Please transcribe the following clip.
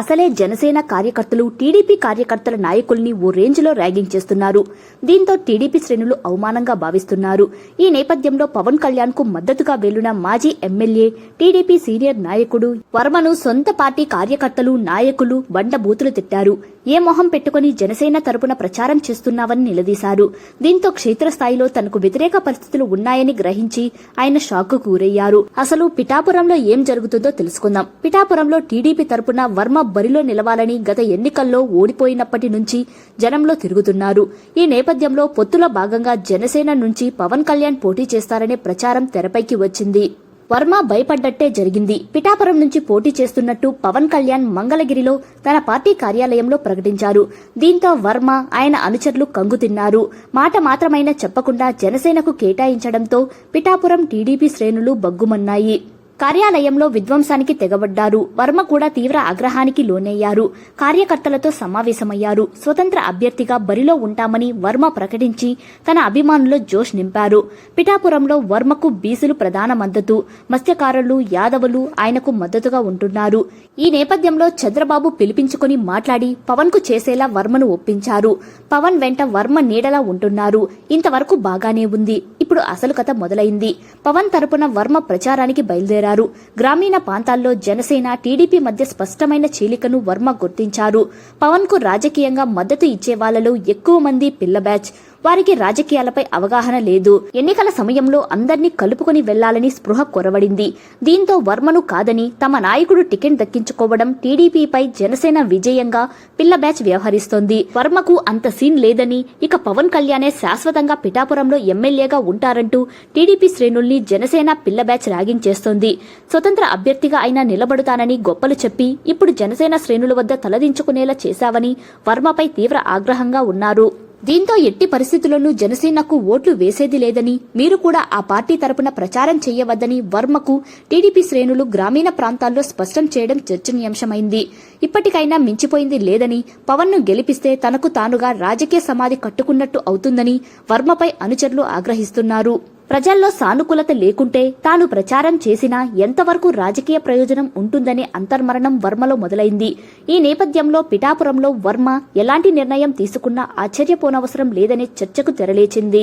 అసలే జనసేన కార్యకర్తలు టీడీపీ కార్యకర్తల నాయకుల్ని ఓ రేంజ్లో ర్యాగింగ్ చేస్తున్నారు. దీంతో టీడీపీ శ్రేణులు అవమానంగా భావిస్తున్నారు. ఈ నేపథ్యంలో పవన్ కళ్యాణ్కు మద్దతుగా వెళ్ళిన మాజీ ఎమ్మెల్యే టీడీపీ సీనియర్ నాయకుడు వర్మను సొంత పార్టీ కార్యకర్తలు నాయకులు బండ బూతులు తిట్టారు. ఏ మొహం పెట్టుకుని జనసేన తరపున ప్రచారం చేస్తున్నావని నిలదీశారు. దీంతో క్షేత్రస్థాయిలో తనకు వ్యతిరేక పరిస్థితులు ఉన్నాయని గ్రహించి ఆయన షాక్ గురయ్యారు. అసలు పిఠాపురంలో ఏం జరుగుతుందో తెలుసుకుందాం. పిఠాపురంలో టీడీపీ తరపున వర్మ బరిలో నిలవాలని గత ఎన్నికల్లో ఓడిపోయినప్పటి నుంచి జనంలో తిరుగుతున్నారు. ఈ నేపథ్యంలో పొత్తులో భాగంగా జనసేన నుంచి పవన్ కళ్యాణ్ పోటీ చేస్తారనే ప్రచారం తెరపైకి వచ్చింది. వర్మ భయపడ్డట్టే జరిగింది. పిఠాపురం నుంచి పోటీ చేస్తున్నట్టు పవన్ కళ్యాణ్ మంగళగిరిలో తన పార్టీ కార్యాలయంలో ప్రకటించారు. దీంతో వర్మ ఆయన అనుచరులు కంగుతిన్నారు మాట మాత్రమైనా చెప్పకుండా జనసేనకు కేటాయించడంతో పిఠాపురం టీడీపీ శ్రేణులు బగ్గుమన్నాయి. కార్యాలయంలో విధ్వంసానికి తెగబడ్డారు. వర్మ కూడా తీవ్ర ఆగ్రహానికి లోనయ్యారు. కార్యకర్తలతో సమావేశమయ్యారు. స్వతంత్ర అభ్యర్థిగా బరిలో ఉంటామని వర్మ ప్రకటించి తన అభిమానుల్లో జోష్ నింపారు. పిఠాపురంలో వర్మకు బీసులు ప్రధాన మద్దతు. మత్స్యకారులు యాదవులు ఆయనకు మద్దతుగా ఉంటున్నారు. ఈ నేపథ్యంలో చంద్రబాబు పిలిపించుకుని మాట్లాడి పవన్కు చేసేలా వర్మను ఒప్పించారు. పవన్ వెంట వర్మ నీడలా ఉంటున్నారు. ఇంతవరకు బాగానే ఉంది. ఇప్పుడు అసలు కథ మొదలైంది. పవన్ తరపున వర్మ ప్రచారానికి బయలుదేరారు. గ్రామీణ ప్రాంతాల్లో జనసేన టీడీపీ మధ్య స్పష్టమైన చీలికను వర్మ గుర్తించారు. పవన్కు రాజకీయంగా మద్దతు ఇచ్చే వాళ్ళలో ఎక్కువ మంది పిల్ల బ్యాచ్. వారికి రాజకీయాలపై అవగాహన లేదు. ఎన్నికల సమయంలో అందర్నీ కలుపుకొని వెళ్ళాలని స్పృహ కొరవడింది. దీంతో వర్మను కాదని తమ నాయకుడు టికెట్ దక్కించుకోవడం టీడీపీపై జనసేన విజయంగా పిల్ల బ్యాచ్ వ్యవహరిస్తోంది. వర్మకు అంత సీన్ లేదని ఇక పవన్ కళ్యాణే శాశ్వతంగా పిఠాపురంలో ఎమ్మెల్యేగా ఉంటారంటూ టీడీపీ శ్రేణుల్ని జనసేన పిల్ల బ్యాచ్ ర్యాగింగ్ చేస్తోంది. స్వతంత్ర అభ్యర్థిగా అయినా నిలబడుతానని గొప్పలు చెప్పి ఇప్పుడు జనసేన శ్రేణుల వద్ద తలదించుకునేలా చేశావని వర్మపై తీవ్ర ఆగ్రహంగా ఉన్నారు. దీంతో ఎట్టి పరిస్థితుల్లోనూ జనసేనకు ఓట్లు వేసేది లేదని మీరు కూడా ఆ పార్టీ తరపున ప్రచారం చేయవద్దని వర్మకు టీడీపీ శ్రేణులు గ్రామీణ ప్రాంతాల్లో స్పష్టం చేయడం చర్చనీయాంశమైంది. ఇప్పటికైనా మించిపోయింది లేదని పవన్ను గెలిపిస్తే తనకు తానుగా రాజకీయ సమాధి కట్టుకున్నట్టు అవుతుందని వర్మపై అనుచరులు ఆగ్రహిస్తున్నారు. ప్రజల్లో సానుకూలత లేకుంటే తాను ప్రచారం చేసినా ఎంతవరకు రాజకీయ ప్రయోజనం ఉంటుందనే అంతర్మరణం వర్మలో మొదలైంది. ఈ నేపథ్యంలో పిఠాపురంలో వర్మ ఎలాంటి నిర్ణయం తీసుకున్నా ఆశ్చర్యపోనవసరం లేదనే చర్చకు తెరలేచింది.